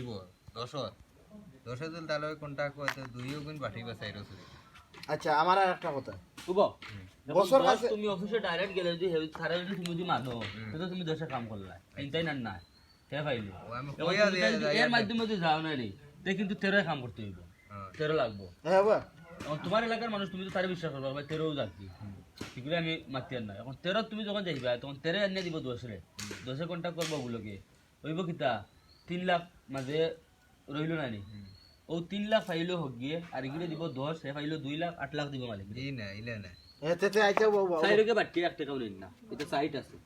হইব দশত। দশে দিল তাহলে কোনটা কয়তো দুইও গুণ বাঠিবা চাইরো চুরি আচ্ছা আমার আর একটা কথা। বুঝব বছর কাছে- তুমি অফিসে ডাইরেক্ট গেলে যদি হেভি সারা যদি তুমি যদি মানো তো তুমি দশে কাম করলা চিন্তাই না না কে পাইলি ও আমি কইয়া দিয়া যাই এর মাধ্যমে যদি যাও না রে তে কিন্তু তেরোয় কাম করতে হইব। তেরো লাগবো। হ্যাঁ বা তোমার এলাকার মানুষ তুমি তো তারে বিশ্বাস করবা ভাই তেরোও যাচ্ছি সেগুলো আমি মাতি আর না এখন তেরো তুমি যখন যাইবা তখন তেরো এনে দিব দশরে দশে কন্ট্যাক্ট করব ওগুলোকে হইব কিতা? তিন লাখ মাঝে রইল না? নি ও তিন লাখ ফাইলেও হোক গিয়ে আর এগুলো দিব দশ সে ফাইলো দুই লাখ আট লাখ দিব মালিক। ই না ইলে না এতে তে আইছা বাবু বাবু এক টাকাও নিন না এটা সাইট আছে।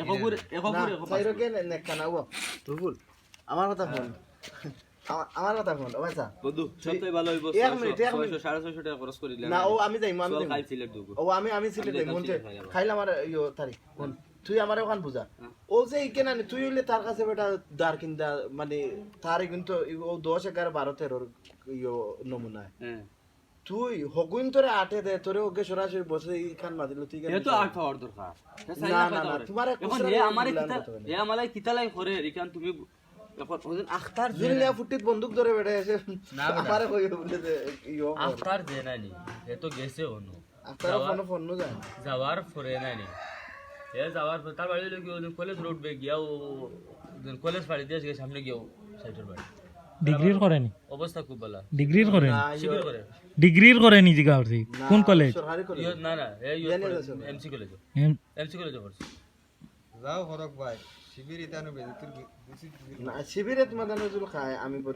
একগুর একগুর সাইরকে না ও তুফুল আমার কথা ফোন আমার- আমার কথা ফোন ও আচ্ছা। বন্ধু সবটাই ভালো হইব এক মিনিট, এক মিনিট। ছয়শো সাড়ে ছয়শো টাকা খরচ করে দিলাম না ও আমি যাই আমি যাই সিলেট ও আমি আমি সিলে আমি দেই মন খাইলাম। আর ইয়ো তারিখ কোন তুই আমার ওখান বুঝা। ও যে ইকে না তুই হইলে তার কাছে বেটা দার কিনতা মানে তারই কিন্তু ও দশ এগারো বারো তেরোর ইয়ো নমুনা হ্যাঁ। তুই হগুইন তোরে আটে দে তোরে ওকে সরাসরি বসে ইখান মাতিল তুই কেন এ তো আট পাওয়ার দরকার। না, না, না, তোমার এখন এ আমারে কিতা। এ আমালাই কিতালাই করে রিকান তুমি এখন আখতার জুলিয়া ফুটিত বন্দুক ধরে বেটা এসে না। আমারে কই বলে যে কর। আখতার যে এ তো গেছে অনু আপনারা ফোন ফোন নো যায়। যাওয়ার পরে নানি এ যাওয়ার পরে তার বাড়ি কলেজ রোড বে ওজন কলেজ বাড়ি দিয়ে গিয়ে সামনে গিয়েও সাইটের বাড়ি। ডিগ্রির করেনি? অবস্থা খুব ভালো। ডিগ্রির করেনি? শিবির করে। ডিগ্রির করেনি জিগা করছি কোন কলেজ না না। এমসি কলেজ এম- এমসি কলেজে পড়ছে। যাও হরক ভাই শিবির ইতানো বেজি বেশি না শিবিরে তোমাদের নজরুল খায় আমি